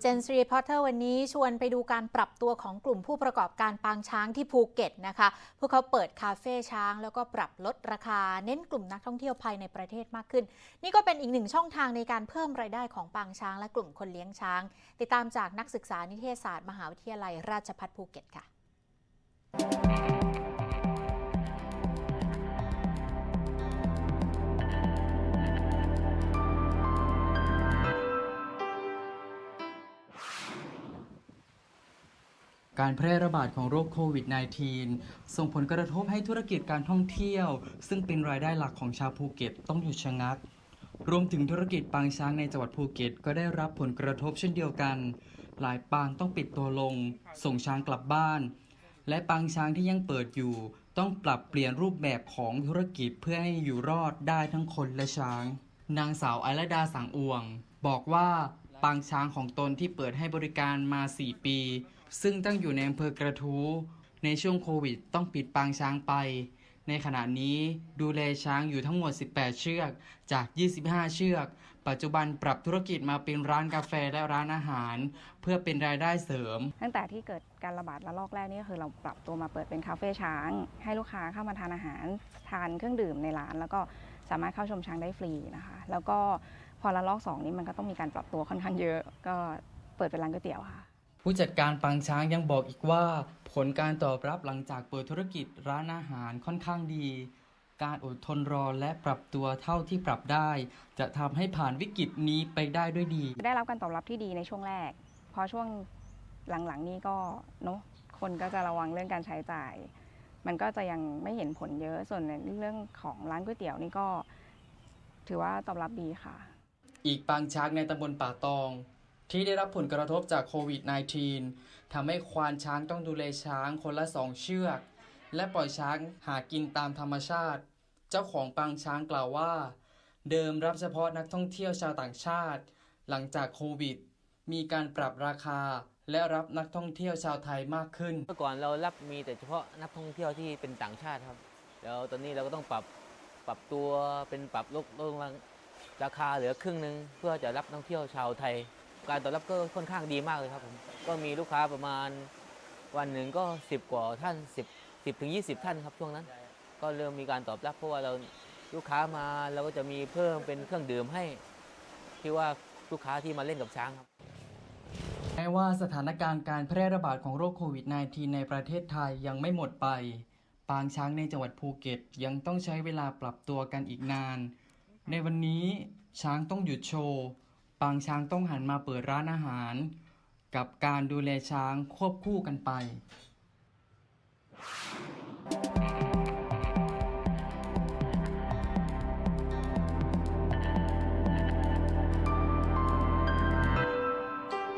เจนซีรีพอร์เตอร์วันนี้ชวนไปดูการปรับตัวของกลุ่มผู้ประกอบการปางช้างที่ภูเก็ตนะคะ พวกเขาเปิดคาเฟ่ช้าง แล้วก็ปรับลดราคา เน้นกลุ่มนักท่องเที่ยวภายในประเทศมากขึ้น นี่ก็เป็นอีกหนึ่งช่องทางในการเพิ่มรายได้ของปางช้างและกลุ่มคนเลี้ยงช้าง ติดตามจากนักศึกษานิเทศศาสตร์ มหาวิทยาลัยราชภัฏภูเก็ตค่ะ การแพร่ระบาดของโรคโควิด -19 ส่งผลกระทบให้ธุรกิจการท่องเที่ยว ซึ่งเป็นรายได้หลักของชาวภูเก็ตต้องหยุดชะงัก รวมถึงธุรกิจปางช้างในจังหวัดภูเก็ตก็ได้รับผลกระทบเช่นเดียวกัน หลายปางต้องปิดตัวลง ส่งช้างกลับบ้าน และปางช้างที่ยังเปิดอยู่ ต้องปรับเปลี่ยนรูปแบบของธุรกิจเพื่อให้อยู่รอดได้ทั้งคนและช้าง นางสาวไอรดาสังอวง บอกว่า ปางช้างของตนที่เปิดให้บริการมา 4 ปี ซึ่งตั้งอยู่ในอำเภอกระทู้ ในช่วงโควิดต้องปิดปางช้างไป ในขณะนี้ดูแลช้างอยู่ทั้งหมด 18 เชือกจาก 25 เชือก ปัจจุบันปรับธุรกิจมาเป็นร้านกาแฟและร้านอาหาร เพื่อเป็นรายได้เสริม ตั้งแต่ที่เกิดการระบาดระลอกแรกนี่ก็คือเราปรับตัวมาเปิดเป็นคาเฟ่ช้าง ให้ลูกค้าเข้ามาทานอาหาร ทานเครื่องดื่มในร้าน แล้วก็สามารถเข้าชมช้างได้ฟรีนะคะ แล้วก็ อระลอกสองนี้มันก็ต้องมีการปรับตัวค่อนข้างเยอะ ก็เปิดเป็นร้านก๋วยเตี๋ยวค่ะ ผู้จัดการปางช้างยังบอกอีกว่า ผลการตอบรับหลังจากเปิดธุรกิจร้านอาหารค่อนข้างดี การอดทนรอและปรับตัวเท่าที่ปรับได้ จะทำให้ผ่านวิกฤตนี้ไปได้ด้วยดี ได้รับการตอบรับที่ดีในช่วงแรก พอช่วงหลังๆ นี้ก็เนาะคนก็จะระวังเรื่องการใช้จ่าย มันก็จะยังไม่เห็นผลเยอะส่วนในเรื่องของร้านก๋วยเตี๋ยวนี่ก็ถือว่าตอบรับดีค่ะ อีกปางช้างในตำบลป่าตอง ที่ได้รับผลกระทบจากโควิด -19 ทำให้ควานช้างต้องดูแลช้างคนละสองเชือก และปล่อยช้างหากินตามธรรมชาติ เจ้าของปางช้างกล่าวว่า เดิมรับเฉพาะนักท่องเที่ยวชาวต่างชาติ หลังจากโควิด มีการปรับราคาและรับนักท่องเที่ยวชาวไทยมากขึ้น เมื่อก่อนเรารับมีแต่เฉพาะนักท่องเที่ยวที่เป็นต่างชาติครับ แล้วตอนนี้เราก็ต้องปรับปรับตัวเป็นปรับลดลง ราคาเหลือครึ่งหนึ่งเพื่อจะรับนักท่องเที่ยวชาวไทย การตอบรับก็ค่อนข้างดีมากเลยครับผมก็มีลูกค้าประมาณวันหนึ่งก็ 10 กว่าท่าน 10 10ถึง20 ท่านครับช่วงนั้น ก็เริ่มมีการตอบรับเพราะว่าเราลูกค้ามาเราก็จะมีเพิ่มเป็นเครื่องดื่มให้ ที่ว่าลูกค้าที่มาเล่นกับช้างครับแม้ว่าสถานการณ์การแพร่ระบาดของโรคโควิด -19 ในประเทศไทยยังไม่หมดไป ปางช้างในจังหวัดภูเก็ตยังต้องใช้เวลาปรับตัวกันอีกนาน ในวันนี้ช้างต้องหยุดโชว์ปางช้างต้องหันมาเปิดร้านอาหาร กับการดูแลช้างควบคู่กันไป